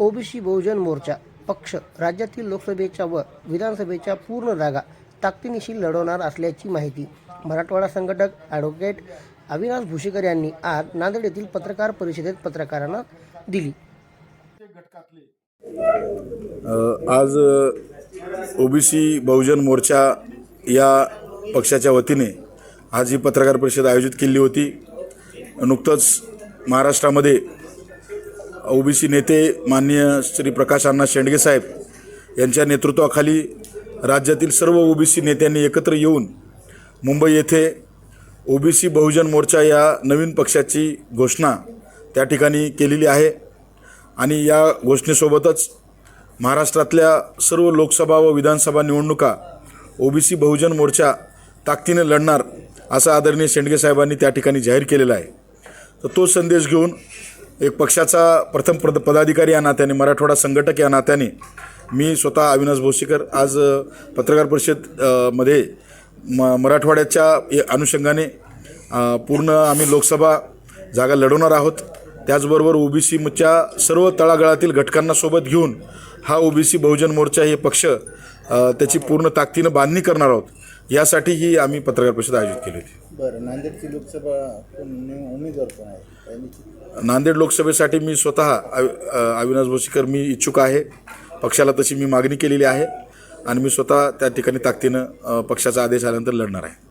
OBC बहुजन मोर्चा पक्ष राज्यातील लोकसभेच्या व विधानसभेच्या पूर्ण जागा ताकदीनिशी लढवणार असल्याची माहिती मराठवाडा संघटक ॲडव्होकेट अविनाश भुशीकर यांनी आज नांदेड येथील पत्रकार परिषदेत पत्रकारांना दिली. आज ओबीसी बहुजन मोर्चा या पक्षाच्या वतीने आज ही पत्रकार परिषद आयोजित केली होती. नुकतंच महाराष्ट्रामध्ये ओबीसी नेते माननीय श्री प्रकाश अण्णा शेंडगे साहेब यांच्या नेतृत्वाखाली राज्यातील सर्व ओबीसी नेत्यांनी एकत्र येऊन मुंबई येथे ओबीसी बहुजन मोर्चा या नवीन पक्षाची घोषणा त्या ठिकाणी केलेली आहे. आणि या घोषणेसोबतच महाराष्ट्रातल्या सर्व लोकसभा व विधानसभा निवडणुका ओबीसी बहुजन मोर्चा ताकदीने लढणार असा आदरणीय शेंडगे साहेबांनी त्या ठिकाणी जाहीर केलेला आहे. तर तो संदेश घेऊन एक पक्षाचा प्रथम पद पदाधिकारी या नात्याने मराठवाडा संघटक या नात्याने मी स्वतः अविनाश भोसीकर आज पत्रकार परिषदमध्ये म मराठवाड्याच्या अनुषंगाने पूर्ण आम्ही लोकसभा जागा लढवणार आहोत. त्याचबरोबर ओबीसीच्या सर्व तळागाळातील घटकांना सोबत घेऊन हा ओबीसी बहुजन मोर्चा हे पक्ष त्याची पूर्ण ताकदीनं बांधणी करणार आहोत. यासाठी ही आम्ही पत्रकार परिषद आयोजित केली होती. बरं नांदेडची लोकसभा नांदेड लोकसभेसाठी मी स्वतः अविनाश भोसीकर मी इच्छुक आहे. पक्षाला तशी मी मागणी केलेली आहे आणि मी स्वतः त्या ठिकाणी ताकदीनं पक्षाचा आदेश आल्यानंतर लढणार आहे.